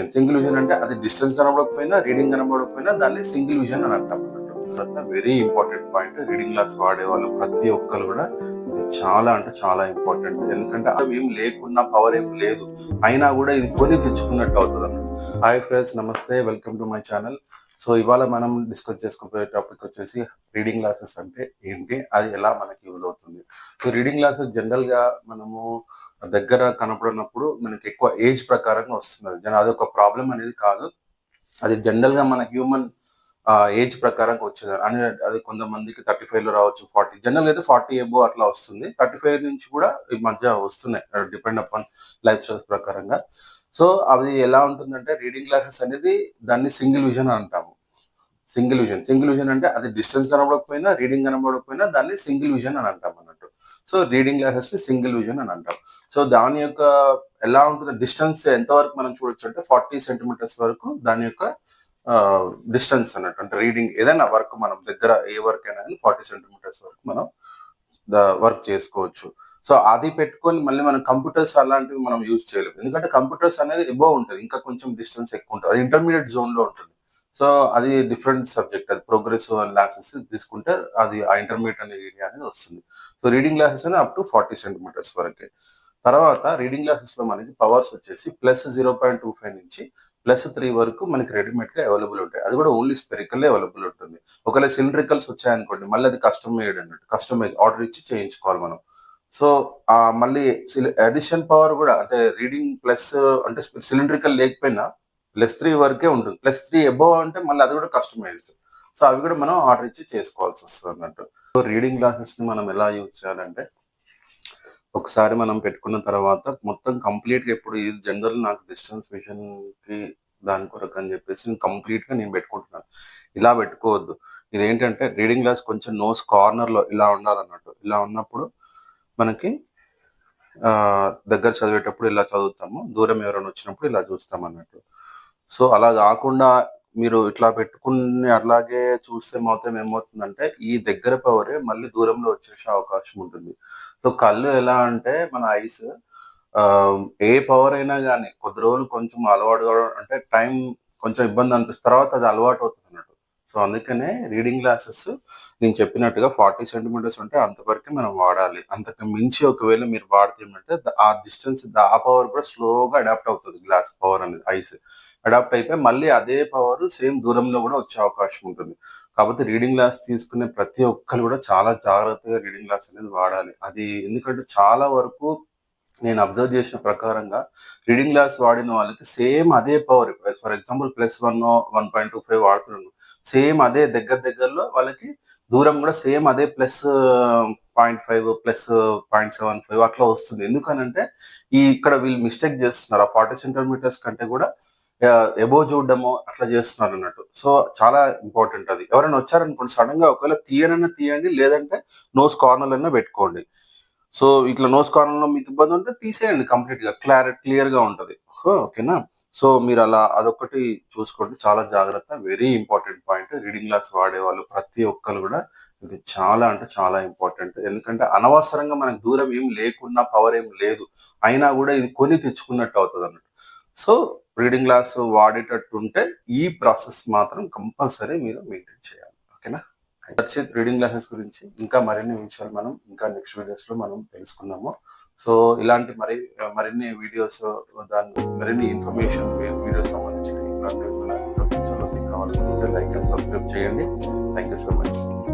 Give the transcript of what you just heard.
Single vision అంటే అది distance కనబడకపోయినా reading కనబడకపోయినా దాన్ని సింగిల్ విజన్ అని అంటాం very important point reading glass వాడే వాళ్ళు ప్రతి ఒక్కరు కూడా ఇది చాలా అంటే చాలా ఇంపార్టెంట్ ఎందుకంటే అవి ఏం లేకున్నా పవర్ ఏం లేదు. అయినా కూడా ఇది కొని తెచ్చుకున్నట్టు అవుతుంది అన్నమాట. Hi friends namaste. Welcome to my channel so ఇవాళ మనం డిస్కస్ చేసుకోబోయే టాపిక్ వచ్చేసి రీడింగ్ గ్లాసెస్ అంటే ఏంటి? అది ఎలా మనకి యూజ్ అవుతుంది? సో రీడింగ్ గ్లాసెస్ జనరల్గా మనము దగ్గర కనపడినప్పుడు మనకి ఎక్కువ ఏజ్ ప్రకారంగా వస్తుంది. జన అదొక ప్రాబ్లం అనేది కాదు. అది జనరల్గా మన హ్యూమన్ ఏజ్ ప్రకారం వచ్చేది. అని అది కొంతమందికి థర్టీ ఫైవ్లో రావచ్చు ఫార్టీ జనరల్ అయితే ఫార్టీ ఎబో అట్లా వస్తుంది. థర్టీ ఫైవ్ నుంచి కూడా ఈ మధ్య వస్తున్నాయి. డిపెండ్ అపాన్ లైఫ్ స్టైల్ ప్రకారంగా. సో అది ఎలా ఉంటుందంటే రీడింగ్ గ్లాసెస్ అనేది దాన్ని సింగిల్ విజన్ అంటాము. సింగిల్ విజన్ సింగిల్ విజన్ అంటే అది డిస్టెన్స్ కనబడకపోయినా రీడింగ్ కనబడకపోయినా దాన్ని సింగిల్ విజన్ అని అంటాం అన్నట్టు. So reading glasses single vision అని అంటాం. సో దాని యొక్క ఎలా ఉంటుంది డిస్టెన్స్ ఎంతవరకు మనం చూడొచ్చు అంటే ఫార్టీ సెంటీమీటర్స్ వరకు దాని యొక్క డిస్టెన్స్ అన్నట్టు అంటే రీడింగ్ ఏదైనా వర్క్ మనం దగ్గర ఏ వర్క్ అయినా కానీ ఫార్టీ సెంటీమీటర్స్ వరకు మనం వర్క్ చేసుకోవచ్చు. సో అది పెట్టుకొని మళ్ళీ మనం కంప్యూటర్స్ అలాంటివి మనం యూజ్ చేయలేము. ఎందుకంటే కంప్యూటర్స్ అనేది ఎబో ఉంటుంది ఇంకా కొంచెం డిస్టెన్స్ ఎక్కువ ఉంటుంది. అది ఇంటర్మీడియట్ జోన్లో ఉంటుంది. సో అది డిఫరెంట్ సబ్జెక్ట్ అది ప్రోగ్రెసివ్ లాసెస్ తీసుకుంటే అది ఆ ఇంటర్మీడియట్ అనే ఏరియా అనేది వస్తుంది. So reading glasses up to forty centimeters వరకే. తర్వాత రీడింగ్ గ్లాసెస్లో మనకి పవర్స్ వచ్చేసి plus zero point two five నుంచి ప్లస్ త్రీ వరకు మనకి రెడీమేడ్గా అవైలబుల్ ఉంటాయి. అది కూడా ఓన్లీ స్పెరికల్ అవైలబుల్ ఉంటుంది. ఒకవేళ సిలిండ్రికల్స్ వచ్చాయనుకోండి మళ్ళీ అది కస్టమ్ మేడ్ అన్నట్టు కస్టమైజ్ ఆర్డర్ ఇచ్చి చేయించుకోవాలి మనం. సో మళ్ళీ అడిషన్ పవర్ కూడా అంటే రీడింగ్ ప్లస్ అంటే సిలిండ్రికల్ లేకపోయినా ప్లస్ త్రీ వరకే ఉంటుంది. ప్లస్ త్రీ అబోవ్ అంటే మళ్ళీ అది కూడా కస్టమైజ్డ్ సో అవి కూడా మనం ఆర్డర్ ఇచ్చి చేసుకోవాల్సి వస్తుంది అన్నట్టు. సో రీడింగ్ గ్లాసెస్ని మనం ఎలా యూజ్ చేయాలంటే ఒకసారి మనం పెట్టుకున్న తర్వాత మొత్తం కంప్లీట్గా ఇప్పుడు ఇది జనరల్ నాకు డిస్టెన్స్ మిషన్కి దాని కొరకు అని చెప్పేసి నేను కంప్లీట్గా నేను పెట్టుకుంటున్నాను. ఇలా పెట్టుకోవద్దు. ఇదేంటంటే రీడింగ్ గ్లాస్ కొంచెం నోస్ కార్నర్లో ఇలా ఉండాలన్నట్టు. ఇలా ఉన్నప్పుడు మనకి దగ్గర చదివేటప్పుడు ఇలా చదువుతాము. దూరం ఎవరైనా వచ్చినప్పుడు ఇలా చూస్తాం అన్నట్టు సో అలా కాకుండా మీరు ఇట్లా పెట్టుకుని అలాగే చూస్తే మాత్రం ఏమవుతుందంటే ఈ దగ్గర పవరే మళ్ళీ దూరంలో వచ్చేసే అవకాశం ఉంటుంది. సో కళ్ళు ఎలా అంటే మన ఐస్ ఏ పవర్ అయినా కానీ కొద్ది రోజులు కొంచెం అలవాటు అంటే టైం కొంచెం ఇబ్బంది అనిపిస్తుంది. తర్వాత అది అలవాటు అవుతుంది అన్నట్టు. సో అందుకనే రీడింగ్ గ్లాసెస్ నేను చెప్పినట్టుగా ఫార్టీ సెంటీమీటర్స్ ఉంటే అంతవరకు మనం వాడాలి. అంతకు మించి ఒకవేళ మీరు వాడితే ఏంటంటే ఆ డిస్టెన్స్ ఆ పవర్ కూడా స్లోగా అడాప్ట్ అవుతుంది గ్లాస్ పవర్ అనేది ఐస్. అడాప్ట్ అయిపోయి మళ్ళీ అదే పవర్ సేమ్ దూరంలో కూడా వచ్చే అవకాశం ఉంటుంది. కాబట్టి రీడింగ్ గ్లాస్ తీసుకునే ప్రతి ఒక్కరు కూడా చాలా జాగ్రత్తగా రీడింగ్ గ్లాస్ అనేది వాడాలి. అది ఎందుకంటే చాలా వరకు నేను అబ్జర్వ్ చేసిన ప్రకారంగా రీడింగ్ గ్లాస్ వాడిన వాళ్ళకి సేమ్ అదే power for example plus one one point two five వాడుతున్నాను సేమ్ అదే దగ్గర దగ్గరలో వాళ్ళకి దూరం కూడా సేమ్ అదే plus point five plus point seven five అట్లా వస్తుంది. ఎందుకనంటే ఈ ఇక్కడ వీళ్ళు మిస్టేక్ చేస్తున్నారు. ఆ ఫార్టీ సెంటీమీటర్స్ కంటే కూడా uh, ఎబో చూడడము అట్లా చేస్తున్నారు అన్నట్టు. సో చాలా ఇంపార్టెంట్ అది. ఎవరైనా వచ్చారనుకోండి సడన్గా ఒకవేళ తీయనన్నా తీయండి లేదంటే నోస్ కార్నర్ అయినా పెట్టుకోండి. సో ఇట్లా నోస్ కార్నర్లో మీకు ఇబ్బంది ఉంటే తీసేయండి కంప్లీట్గా క్లారిటీ క్లియర్గా ఉంటది ఓకేనా? సో మీరు అలా అదొకటి చూసుకోండి. చాలా జాగ్రత్త. Very important point. Reading glass వాడేవాళ్ళు ప్రతి ఒక్కరు కూడా ఇది చాలా అంటే చాలా ఇంపార్టెంట్. ఎందుకంటే అనవసరంగా మనకు దూరం ఏం లేకున్నా పవర్ ఏం లేదు. అయినా కూడా ఇది కొని తెచ్చుకున్నట్టు అవుతుంది అన్నట్టు. సో రీడింగ్ గ్లాస్ వాడేటట్టు ఉంటే ఈ ప్రాసెస్ మాత్రం కంపల్సరీ మీరు మెయింటైన్ చేయాలి. ఓకేనా? దట్స్ రీడింగ్ గ్లాసెస్ గురించి ఇంకా మరిన్ని విషయాలు మనం ఇంకా నెక్స్ట్ వీడియోస్లో మనం తెలుసుకున్నాము సో ఇలాంటి మరి మరిన్ని వీడియోస్ దాని మరిన్ని ఇన్ఫర్మేషన్ వీడియోస్ సంబంధించిన ఇలాంటి కావాలనుకుంటే లైక్ అండ్ సబ్స్క్రైబ్ చేయండి. Thank you so much